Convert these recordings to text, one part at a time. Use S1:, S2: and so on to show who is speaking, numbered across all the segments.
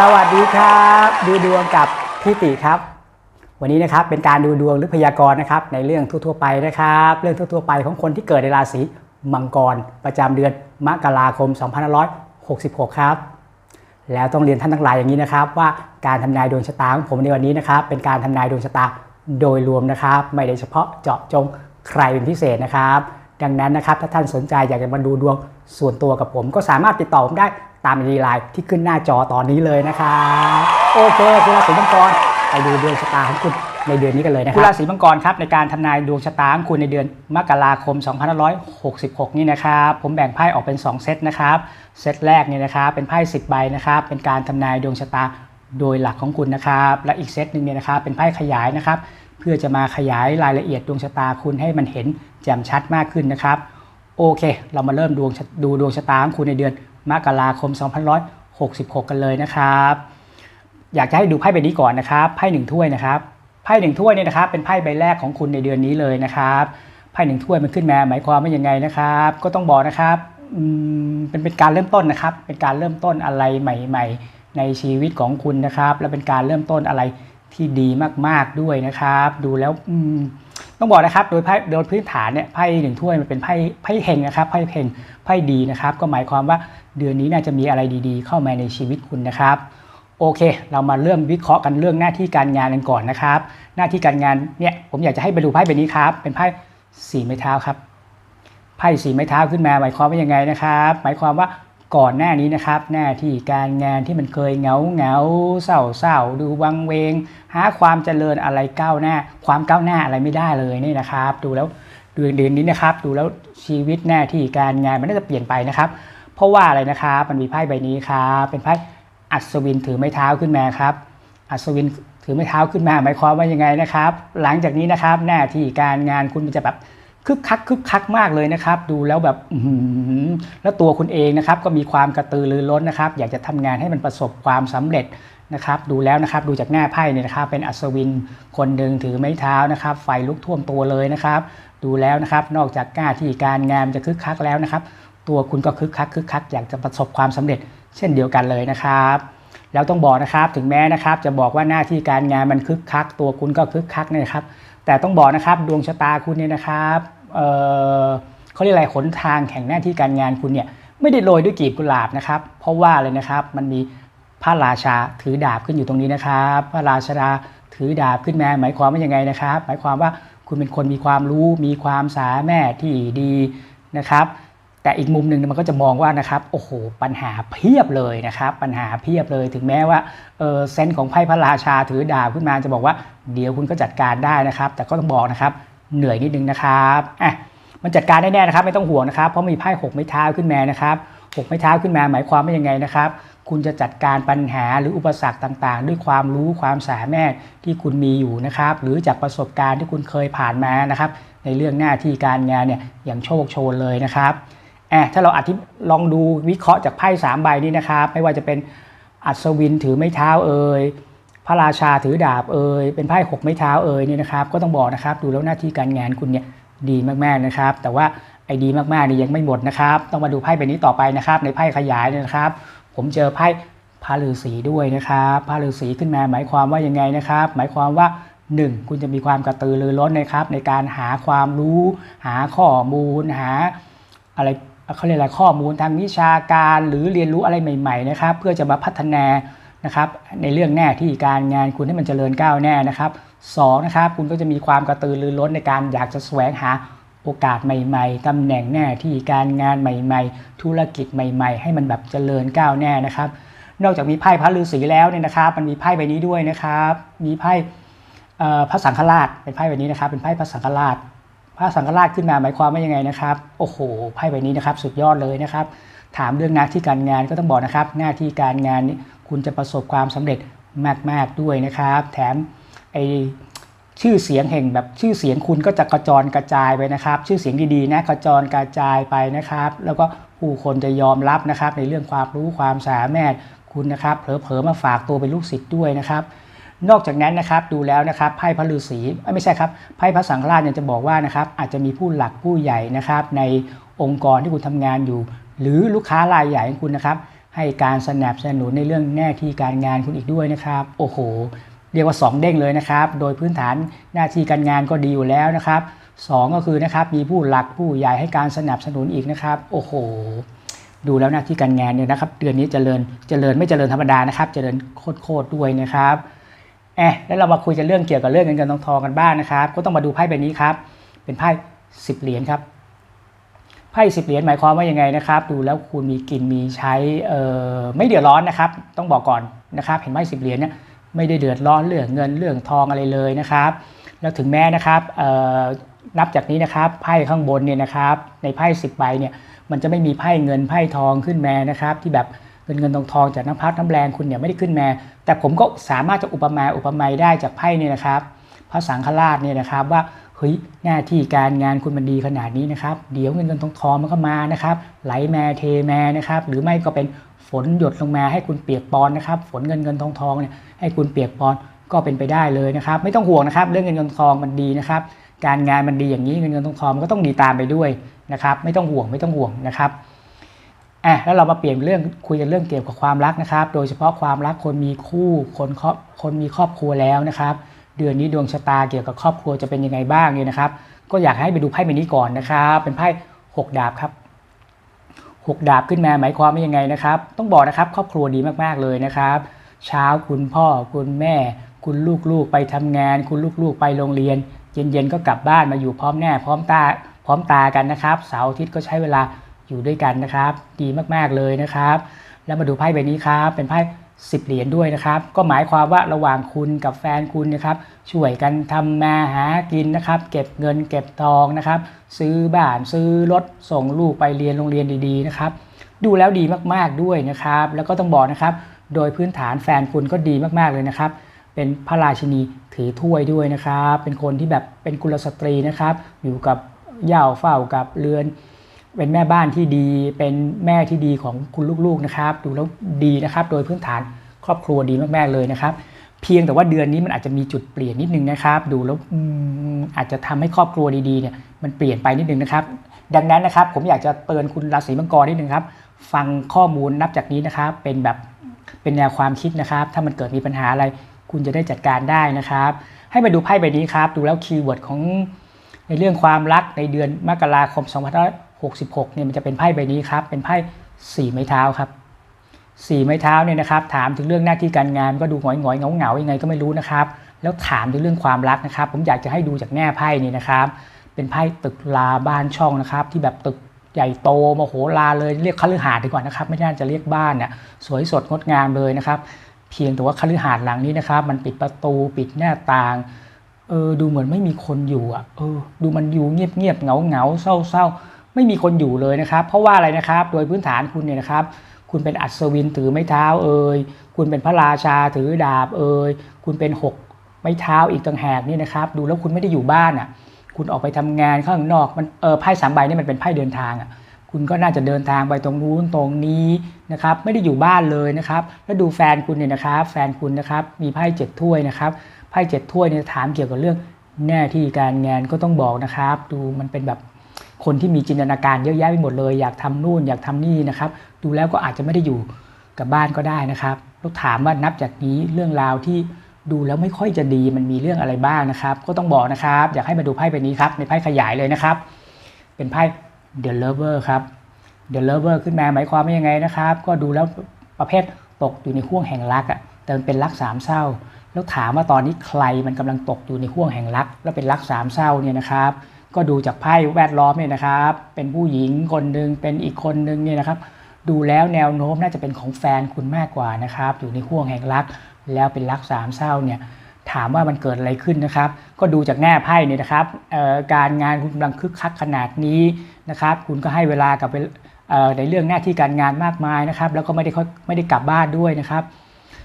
S1: สวัสดีครับ ดูดวงกับพี่ติครับ วันนี้นะครับเป็นการดูดวงหรือพยากรณ์นะครับ ในเรื่องทั่วๆไปนะครับ เรื่องทั่วๆไปของคนที่เกิดในราศีมังกร ประจำเดือนมกราคม 2566 ครับ แล้วต้องเรียนท่านทั้งหลายอย่างนี้นะครับ ว่าการทำนายดวงชะตาของผมในวันนี้นะครับ เป็นการทำนายดวงชะตาโดยรวมนะครับ ไม่ได้เฉพาะเจาะจงใครเป็นพิเศษนะครับ ดังนั้นนะครับถ้าท่านสนใจอยากจะมาดูดวงส่วนตัวกับผม ก็สามารถติดต่อผมได้ตามอีไลน์ที่ขึ้นหน้าจอตอนนี้เลยนะครับโอเคคุณราศีมังกรไปดูดวงชะตาของคุณในเดือนนี้กันเลยนะครับคุณราศีมังกรครับในการทำนายดวงชะตาของคุณในเดือนมกราคม 2566 นี่นะครับผมแบ่งไพ่ออกเป็น 2 เซตนะครับเซตแรกเนี่ยนะครับเป็นไพ่10 ใบนะครับเป็นการทำนายดวงชะตาโดยหลักของคุณนะครับและอีกเซตหนึ่งเนี่ยนะครับเป็นไพ่ขยายนะครับ พื่อจะมาขยายรายละเอียดดวงชะตาคุณให้มันเห็นแจ่มชัดมากขึ้นนะครับ โอเค เรามาเริ่มดวงดูดวงชะตาของคุณในเดือนมกราคม 2566 กันเลยนะครับ อยากจะให้ดูไพ่ใบนี้ก่อนนะครับไพ่หนึ่งถ้วยนะครับไพ่หนึ่งถ้วยเนี่ยนะครับเป็นไพ่ใบแรกของคุณในเดือนนี้เลยนะครับไพ่หนึ่งถ้วยมันขึ้นมาหมายความว่ายังไงนะครับ ก็ต้องบอกนะครับเป็นเป็นการเริ่มต้นนะครับ เป็นการเริ่มต้นอะไรใหม่ ๆ ในชีวิตของคุณนะครับ และเป็นการเริ่มต้นอะไร ที่ดีมากๆด้วยนะครับ ดูแล้วต้องบอกนะครับ โดยไพ่โดยพื้นฐานเนี่ยไพ่หนึ่งถ้วยมันเป็นไพ่ไพ่เฮงนะครับไพ่เฮงไพ่ดีนะครับ ก็หมายความว่าเดือนนี้น่าจะมีอะไรดีๆ เข้ามาในชีวิตคุณนะครับโอเค เรามาเริ่มวิเคราะห์กันเรื่องหน้าที่การงานกันก่อนนะครับ หน้าที่การงานเนี่ยผมอยากจะให้ไปดูไพ่ใบนี้ครับ เป็นไพ่สี่ไม้เท้าครับไพ่สี่ไม้เท้าขึ้นมาหมายความว่ายังไงนะครับ หมายความว่า ก่อนหน้านี้นะครับ หน้าที่การงานที่มันเคยเหงาเหงาเศร้าเศร้าดูวังเวง หาความเจริญอะไรก้าวหน้า ความก้าวหน้าอะไรไม่ได้เลยนี่นะครับ ดูแล้วเดือนเดือนนี้นะครับ ดูแล้วชีวิตหน้าที่การงานมันน่าจะเปลี่ยนไปนะครับ เพราะว่าอะไรนะครับมันมีไพ่ใบนี้ครับเป็นไพ่อัศวินถือไม้เท้าขึ้นมาครับ อัศวินถือไม้เท้าขึ้นมาหมายความว่ายังไงนะครับ หลังจากนี้นะครับ หน้าที่การงานคุณจะแบบ คึกคักคึกคักมากเลยนะครับ ดูแล้วแบบแล้วตัวคุณเองนะครับก็มีความกระตือรือร้นนะครับ อยากจะทำงานให้มันประสบความสำเร็จนะครับดูแล้วนะครับดูจากหน้าไพ่เนี่ยนะครับเป็นอัศวินคนหนึ่งถือไม้เท้านะครับ ไฟลุกท่วมตัวเลยนะครับ ดูแล้วนะครับนอกจากหน้าที่การงานจะคึกคักแล้วนะครับ ตัวคุณก็คึกคักคึกคักอยากจะประสบความสำเร็จ เช่นเดียวกันเลยนะครับแล้วต้องบอกนะครับถึงแม้นะครับ จะบอกว่าหน้าที่การงานมันคึกคัก ตัวคุณก็คึกคักนะครับ แต่ต้องบอกนะครับดวงชะตาคุณเนี่ยนะครับ เขาเรียกอะไรหนทางแห่งหน้าที่การงานคุณเนี่ยไม่ได้โรยด้วยกีบกุหลาบนะครับ เพราะว่าเลยนะครับมันมีพระราชาถือดาบขึ้นอยู่ตรงนี้นะครับ พระราชาถือดาบขึ้นมาหมายความว่ายังไงนะครับ หมายความว่าคุณเป็นคนมีความรู้มีความสามารถที่ดีนะครับ แต่อีกมุมหนึ่งมันก็จะมองว่านะครับโอ้โหปัญหาเพียบเลยนะครับ ปัญหาเพียบเลยถึงแม้ว่าเออเซนของไพ่พระราชาถือดาบขึ้นมาจะบอกว่าเดี๋ยวคุณก็จัดการได้นะครับ แต่ก็ต้องบอกนะครับ เหนื่อยนิดนึงนะครับอะมันจัดการได้แน่นะครับ ไม่ต้องห่วงนะครับ เพราะมีไพ่หกไม้เท้าขึ้นมานะครับหกไม้เท้าขึ้นมาหมายความว่ายังไงนะครับ คุณจะจัดการปัญหาหรืออุปสรรคต่างๆ ด้วยความรู้ความสามารถที่คุณมีอยู่นะครับ หรือจากประสบการณ์ที่คุณเคยผ่านมานะครับ ในเรื่องหน้าที่การงานเนี่ยอย่างโชคโชนเลยนะครับอะถ้าเราอธิลองดูวิเคราะห์จากไพ่สามใบนี้นะครับ ไม่ว่าจะเป็นอัศวินถือไม้เท้าเอ่ย พระราชาถือดาบเอ่ยเป็นไพ่หกไม้เท้าเอ่ยเนี่ยนะครับ ก็ต้องบอกนะครับ ดูแล้วหน้าที่การงานคุณเนี่ยดีมากๆนะครับ แต่ว่าไอ้ดีมากๆนี่ยังไม่หมดนะครับ ต้องมาดูไพ่ใบนี้ต่อไปนะครับ ในไพ่ขยายเนี่ยนะครับ ผมเจอไพ่พระฤาษีด้วยนะครับพระฤาษีขึ้นมาหมายความว่ายังไงนะครับ หมายความว่า 1. คุณจะมีความกระตือรือร้นนะครับ ในการหาความรู้ หาข้อมูล หาอะไรเขาเรียกอะไรข้อมูลทางวิชาการ หรือเรียนรู้อะไรใหม่ ๆ นะครับ เพื่อจะมาพัฒนา นะครับในเรื่องแน่ที่การงานคุณให้มันเจริญก้าวแน่นะครับสองนะครับคุณก็จะมีความกระตือรือร้นในการอยากจะแสวงหาโอกาสใหม่ๆตำแหน่งแน่ที่การงานใหม่ๆ ธุรกิจใหม่ ๆ ให้มันแบบเจริญก้าวแน่นะครับ นอกจากมีไพ่พระฤาษีแล้วเนี่ยนะครับ มันมีไพ่ใบนี้ด้วยนะครับ มีไพ่พระสังฆราชเป็นไพ่ใบนี้นะครับ เป็นไพ่พระสังฆราชพระสังฆราชขึ้นมาหมายความว่ายังไงนะครับโอ้โหไพ่ใบนี้นะครับ สุดยอดเลยนะครับ ถามเรื่องหน้าที่การงานก็ต้องบอกนะครับ หน้าที่การงานนี้ คุณจะประสบความสำเร็จมาก ๆ ด้วยนะครับ แถมไอชื่อเสียงแห่งแบบชื่อเสียงคุณก็จะกระจรกระจายไปนะครับ ชื่อเสียงดีๆนะกระจรกระจายไปนะครับ แล้วก็ผู้คนจะยอมรับนะครับ ในเรื่องความรู้ความสามารถคุณนะครับเผลอๆมาฝากตัวเป็นลูกศิษย์ด้วยนะครับ นอกจากนั้นนะครับดูแล้วนะครับไพ่พระฤาษีไม่ใช่ครับไพ่พระสังฆราชเนี่ยจะบอกว่านะครับอาจจะมีผู้หลักผู้ใหญ่นะครับ ในองค์กรที่คุณทำงานอยู่ หรือลูกค้ารายใหญ่ของคุณนะครับ ให้การสนับสนุนในเรื่องหน้าที่การงานคุณอีกด้วยนะครับ โอ้โห เรียกว่า 2 เด้งเลยนะครับ โดยพื้นฐานหน้าที่การงานก็ดีอยู่แล้วนะครับสองก็คือนะครับมีผู้หลักผู้ใหญ่ให้การสนับสนุนอีกนะครับ โอ้โห ดูแล้วหน้าที่การงานเนี่ยนะครับ เดือนนี้เจริญเจริญไม่เจริญธรรมดานะครับ เจริญโคตรๆด้วยนะครับแอะแล้วเรามาคุยกันเรื่องเกี่ยวกับเรื่องเงินเงินทองทองกันบ้างนะครับ ก็ต้องมาดูไพ่ใบนี้ครับ เป็นไพ่สิบเหรียญครับ ไพ่สิบเหรียญหมายความว่ายังไงนะครับ ดูแล้วคุณมีกินมีใช้เอ่อไม่เดือดร้อนนะครับ ต้องบอกก่อนนะครับ เห็นไพ่สิบเหรียญเนี่ยไม่ได้เดือดร้อนเรื่องเงินเรื่องทองอะไรเลยนะครับ แล้วถึงแม้นะครับเอ่อนับจากนี้นะครับไพ่ข้างบนเนี่ยนะครับในไพ่สิบใบเนี่ยมันจะไม่มีไพ่เงินไพ่ทองขึ้นมานะครับ ที่แบบเงินเงินทองทองจากน้ำพักน้ำแรงคุณเนี่ยไม่ได้ขึ้นมา แต่ผมก็สามารถจะอุปมาอุปไมยได้จากไพ่เนี่ยนะครับพระสังฆราชเนี่ยนะครับว่า เฮ้ยหน้าที่การงานคุณมันดีขนาดนี้นะครับ เดี๋ยวเงินเงินทองทองมันก็มานะครับไหลมาเทมานะครับ หรือไม่ก็เป็นฝนหยดลงมาให้คุณเปียกปอนนะครับ ฝนเงินเงินทองทองเนี่ยให้คุณเปียกปอนก็เป็นไปได้เลยนะครับ ไม่ต้องห่วงนะครับ เรื่องเงินเงินทองมันดีนะครับ การงานมันดีอย่างนี้เงินเงินทองทองมันก็ต้องดีตามไปด้วยนะครับ ไม่ต้องห่วงไม่ต้องห่วงนะครับอะแล้วเรามาเปลี่ยนเรื่องคุยกันเรื่องเกี่ยวกับความรักนะครับ โดยเฉพาะความรักคนมีคู่คนครอบคนมีครอบครัวแล้วนะครับ เดือนนี้ดวงชะตาเกี่ยวกับครอบครัวจะเป็นยังไงบ้างเนี่ยนะครับ ก็อยากให้ไปดูไพ่ใบนี้ก่อนนะครับ เป็นไพ่หกดาบครับหกดาบขึ้นมาหมายความว่ายังไงนะครับ ต้องบอกนะครับ ครอบครัวดีมากๆเลยนะครับ เช้าคุณพ่อคุณแม่ คุณลูกๆไปทำงาน คุณลูกๆไปโรงเรียน เย็นๆก็กลับบ้านมาอยู่พร้อมแน่พร้อมตาพร้อมตากันนะครับเสาร์อาทิตย์ก็ใช้เวลาอยู่ด้วยกันนะครับ ดีมากๆเลยนะครับ แล้วมาดูไพ่ใบนี้ครับ เป็นไพ่ สิบเหรียญด้วยนะครับ ก็หมายความว่าระหว่างคุณกับแฟนคุณนะครับช่วยกันทำมาหากินนะครับ เก็บเงินเก็บทองนะครับ ซื้อบ้านซื้อรถส่งลูกไปเรียนโรงเรียนดีๆนะครับ ดูแล้วดีมากๆด้วยนะครับ แล้วก็ต้องบอกนะครับ โดยพื้นฐานแฟนคุณก็ดีมากๆเลยนะครับ เป็นพระราชินีถือถ้วยด้วยนะครับ เป็นคนที่แบบเป็นกุลสตรีนะครับ อยู่กับเหย่าเฝ้ากับเรือน เป็นแม่บ้านที่ดี เป็นแม่ที่ดีของคุณลูกๆนะครับ ดูแล้วดีนะครับ โดยพื้นฐานครอบครัวดีมากๆเลยนะครับ เพียงแต่ว่าเดือนนี้มันอาจจะมีจุดเปลี่ยนนิดนึงนะครับ ดูแล้วอาจจะทำให้ครอบครัวดีๆเนี่ยมันเปลี่ยนไปนิดนึงนะครับ ดังนั้นนะครับ ผมอยากจะเตือนคุณราศีมังกรนิดนึงครับ ฟังข้อมูลนับจากนี้นะครับ เป็นแบบเป็นแนวความคิดนะครับ ถ้ามันเกิดมีปัญหาอะไร คุณจะได้จัดการได้นะครับ ให้มาดูไพ่ใบนี้ครับ ดูแล้วคีย์เวิร์ดของในเรื่องความรักในเดือนมกราคม 66เนี่ยมันจะเป็นไพ่ใบนี้ครับ เป็นไพ่สี่ไม้เท้าครับสี่ไม้เท้าเนี่ยนะครับ ถามถึงเรื่องหน้าที่การงานก็ดูหงอยหงอยๆเงาเงาๆยังไงก็ไม่รู้นะครับ แล้วถามถึงเรื่องความรักนะครับ ผมอยากจะให้ดูจากแง่ไพ่นี่นะครับ เป็นไพ่ตึกลาบ้านช่องนะครับ ที่แบบตึกใหญ่โตมโหฬารเลยเรียกคฤหาสน์ดีกว่านะครับ ไม่น่าจะเรียกบ้านเนี่ยสวยสดงดงามเลยนะครับ เพียงแต่ว่าคฤหาสน์หลังนี้นะครับ มันปิดประตูปิดหน้าต่างเออดูเหมือนไม่มีคนอยู่อะเออดูมันอยู่เงียบเงียบๆเหงาเหงาๆเศร้าเศร้า ไม่มีคนอยู่เลยนะครับ เพราะว่าอะไรนะครับ โดยพื้นฐานคุณเนี่ยนะครับ คุณเป็นอัศวินถือไม้เท้าเอ่ยคุณเป็นพระราชาถือดาบเอ่ยคุณเป็นหกไม้เท้าอีกต่างหากนี่นะครับ ดูแล้วคุณไม่ได้อยู่บ้านอะ คุณออกไปทำงานข้างนอกมันเออไพ่สามใบนี่มันเป็นไพ่เดินทางอะคุณก็น่าจะเดินทางไปตรงนู้นตรงนี้นะครับ ไม่ได้อยู่บ้านเลยนะครับ แล้วดูแฟนคุณเนี่ยนะครับ แฟนคุณนะครับมีไพ่เจ็ดถ้วยนะครับไพ่เจ็ดถ้วยเนี่ยถามเกี่ยวกับเรื่องหน้าที่การงานก็ต้องบอกนะครับ ดูมันเป็นแบบ คนที่มีจินตนาการเยอะแยะไปหมดเลย อยากทำนู่นอยากทำนี่นะครับ ดูแล้วก็อาจจะไม่ได้อยู่กับบ้านก็ได้นะครับแล้วถามว่านับจากนี้เรื่องราวที่ดูแล้วไม่ค่อยจะดีมันมีเรื่องอะไรบ้างนะครับ ก็ต้องบอกนะครับ อยากให้มาดูไพ่ใบนี้ครับในไพ่ขยายเลยนะครับ เป็นไพ่ The Lover ครับ The Lover ขึ้นมาหมายความว่ายังไงนะครับ ก็ดูแล้วประเภทตกอยู่ในห่วงแห่งรักอะ่ะแต่มันเป็นรักสามเศร้า แล้วถามว่าตอนนี้ใครมันกำลังตกอยู่ในห่วงแห่งรัก แล้วเป็นรักสามเศร้าเนี่ยนะครับ ก็ดูจากไพ่แวดล้อมเนี่ยนะครับ เป็นผู้หญิงคนหนึ่งเป็นอีกคนหนึ่งเนี่ยนะครับ ดูแล้วแนวโน้มน่าจะเป็นของแฟนคุณมากกว่านะครับ อยู่ในห่วงแห่งรัก แล้วเป็นรักสามเศร้าเนี่ยถามว่ามันเกิดอะไรขึ้นนะครับ ก็ดูจากแง่ไพ่เนี่ยนะครับการงานคุณกำลังคึกคักขนาดนี้นะครับ คุณก็ให้เวลากับในเรื่องหน้าที่การงานมากมายนะครับ แล้วก็ไม่ได้ค่อยไม่ได้กลับบ้านด้วยนะครับ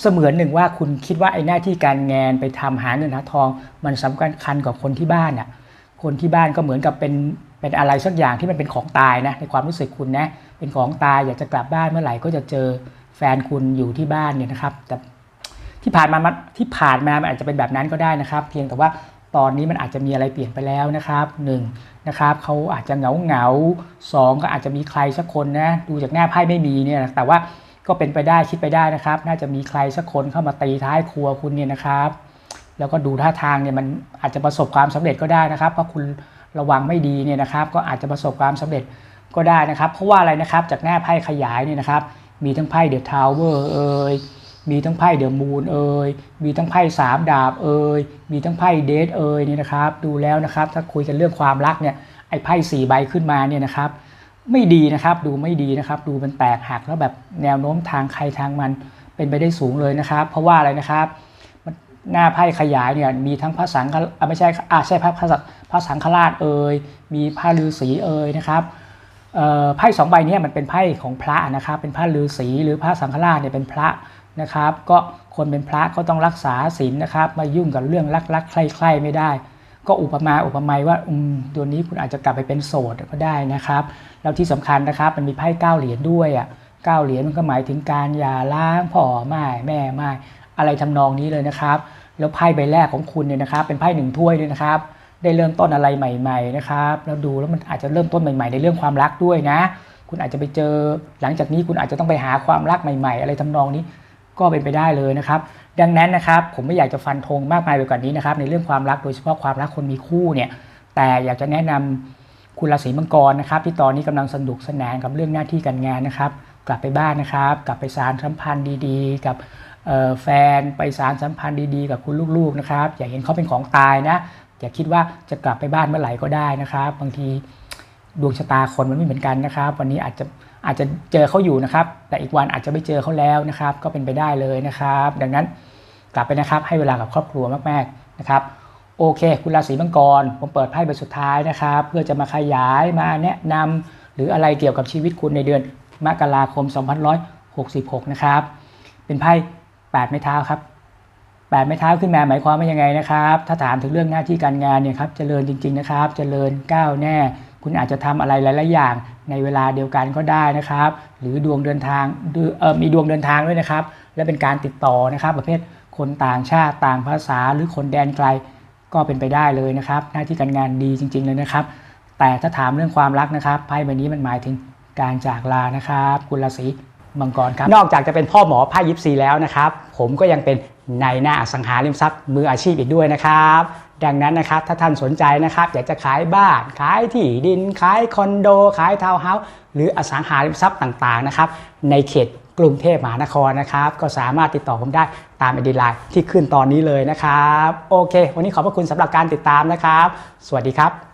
S1: เสมือนหนึ่งว่าคุณคิดว่าไอ้หน้าที่การงานไปทำหาเงินหาทอง มันสำคัญคัญกับคนที่บ้านอะ คนที่บ้านก็เหมือนกับเป็นเป็นอะไรสักอย่างที่มันเป็นของตายนะในความรู้สึกคุณนะเป็นของตายอยากจะกลับบ้านเมื่อไหร่ก็จะเจอแฟนคุณอยู่ที่บ้านเนี่ยนะครับ แต่ที่ผ่านมามันที่ผ่านมามันอาจจะเป็นแบบนั้นก็ได้นะครับ เพียงแต่ว่าตอนนี้มันอาจจะมีอะไรเปลี่ยนไปแล้วนะครับหนึ่งนะครับเขาอาจจะเหงาเหงาสองก็อาจจะมีใครสักคนนะดูจากหน้าไพ่ไม่มีเนี่ยแต่ว่าก็เป็นไปได้คิดไปได้นะครับ น่าจะมีใครสักคนเข้ามาตีท้ายครัวคุณเนี่ยนะครับ แล้วก็ดูท่าทางเนี่ยมันอาจจะประสบความสำเร็จก็ได้นะครับ เพราะคุณระวังไม่ดีเนี่ยนะครับ ก็อาจจะประสบความสำเร็จก็ได้นะครับ เพราะว่าอะไรนะครับจากหน้าไพ่ขยายเนี่ยนะครับ มีทั้งไพ่เดอะทาวเวอร์เอ่ยมีทั้งไพ่เดอะมูนเอ่ยมีทั้งไพ่สามดาบเอ่ยมีทั้งไพ่เดทเอ่ยเนี่ยนะครับ ดูแล้วนะครับถ้าคุยกันเรื่องความรักเนี่ยไอ้ไพ่สี่ใบขึ้นมาเนี่ยนะครับ ไม่ดีนะครับดูไม่ดีนะครับ ดูมันแตกหักแล้วแบบแนวโน้มทางใครทางมันเป็นไปได้สูงเลยนะครับ เพราะว่าอะไรนะครับ หน้าไพ่ขยายเนี่ยมีทั้งพระสังฆอะไม่ใช่อาใช่พระพระสังพระสังฆราชเอ่ยมีพระฤาษีเอ่ยนะครับไพ่สองใบนี้มันเป็นไพ่ของพระนะครับ เป็นพระฤาษีหรือพระสังฆราชเนี่ยเป็นพระนะครับ ก็คนเป็นพระก็ต้องรักษาศีลนะครับมายุ่งกับเรื่องรักๆใคร่ๆไม่ได้ ก็อุปมาอุปไมยว่าอืมตัวนี้คุณอาจจะกลับไปเป็นโสดก็ได้นะครับแล้วที่สำคัญนะครับมันมีไพ่เก้าเหรียญด้วยอะเก้าเหรียญมันก็หมายถึงการหย่าร้างพ่อแม่แม่ไม่ อะไรทำนองนี้เลยนะครับ แล้วไพ่ใบแรกของคุณเนี่ยนะครับ เป็นไพ่หนึ่งถ้วยด้วยนะครับ ได้เริ่มต้นอะไรใหม่ ๆ นะครับ แล้วดูแล้วมันอาจจะเริ่มต้นใหม่ๆ ในเรื่องความรักด้วยนะ คุณอาจจะไปเจอหลังจากนี้คุณอาจจะต้องไปหาความรักใหม่ ๆ อะไรทำนองนี้ก็เป็นไปได้เลยนะครับ ดังนั้นนะครับผมไม่อยากจะฟันธงมากมายไปกว่านี้นะครับ ในเรื่องความรักโดยเฉพาะความรักคนมีคู่เนี่ย แต่อยากจะแนะนำคุณราศีมังกรนะครับ ที่ตอนนี้กำลังสนุกสนานกับเรื่องหน้าที่การงานนะครับ กลับไปบ้านนะครับ กลับไปสารสัมพันธ์ดีๆ กับ แฟนไปสารสัมพันธ์ดีๆ กับคุณลูกๆนะครับ อย่าเห็นเขาเป็นของตายนะอย่าคิดว่าจะกลับไปบ้านเมื่อไหร่ก็ได้นะครับ บางทีดวงชะตาคนมันไม่เหมือนกันนะครับ วันนี้อาจจะอาจจะเจอเขาอยู่นะครับ แต่อีกวันอาจจะไม่เจอเขาแล้วนะครับ ก็เป็นไปได้เลยนะครับ ดังนั้นกลับไปนะครับ ให้เวลากับครอบครัวมากๆนะครับโอเค คุณราศีมังกร ผมเปิดไพ่ใบสุดท้ายนะครับ เพื่อจะมาขยายมาแนะนำหรืออะไรเกี่ยวกับชีวิตคุณในเดือนมกราคม 2566 นะครับ เป็นไพ่ 8 ไม้เท้าครับแปดไม้เท้าขึ้นมาหมายความว่ายังไงนะครับ ถ้าถามถึงเรื่องหน้าที่การงานเนี่ยครับเจริญจริง ๆนะครับเจริญก้าวแน่ คุณอาจจะทำอะไรหลาย ๆ อย่างในเวลาเดียวกันก็ได้นะครับ หรือดวงเดินทางมีดวงเดินทางด้วยนะครับ และเป็นการติดต่อนะครับ ประเภทคนต่างชาติต่างภาษาหรือคนแดนไกลก็เป็นไปได้เลยนะครับ หน้าที่การงานดีจริง ๆ เลยนะครับ แต่ถ้าถามเรื่องความรักนะครับไพ่ใบนี้มันหมายถึงการจากลานะครับ คุณราศี มังกรครับ นอกจากจะเป็นพ่อหมอไพ่ยิปซีแล้วนะครับ ผมก็ยังเป็นนายหน้าอสังหาริมทรัพย์มืออาชีพอีกด้วยนะครับ ดังนั้นนะครับถ้าท่านสนใจนะครับ อยากจะขายบ้าน ขายที่ดิน ขายคอนโด ขายทาวน์เฮาส์หรืออสังหาริมทรัพย์ต่างๆนะครับ ในเขตกรุงเทพมหานครนะครับ ก็สามารถติดต่อผมได้ตามไอดีไลน์ที่ขึ้นตอนนี้เลยนะครับ โอเค วันนี้ขอบพระคุณสำหรับการติดตามนะครับ สวัสดีครับ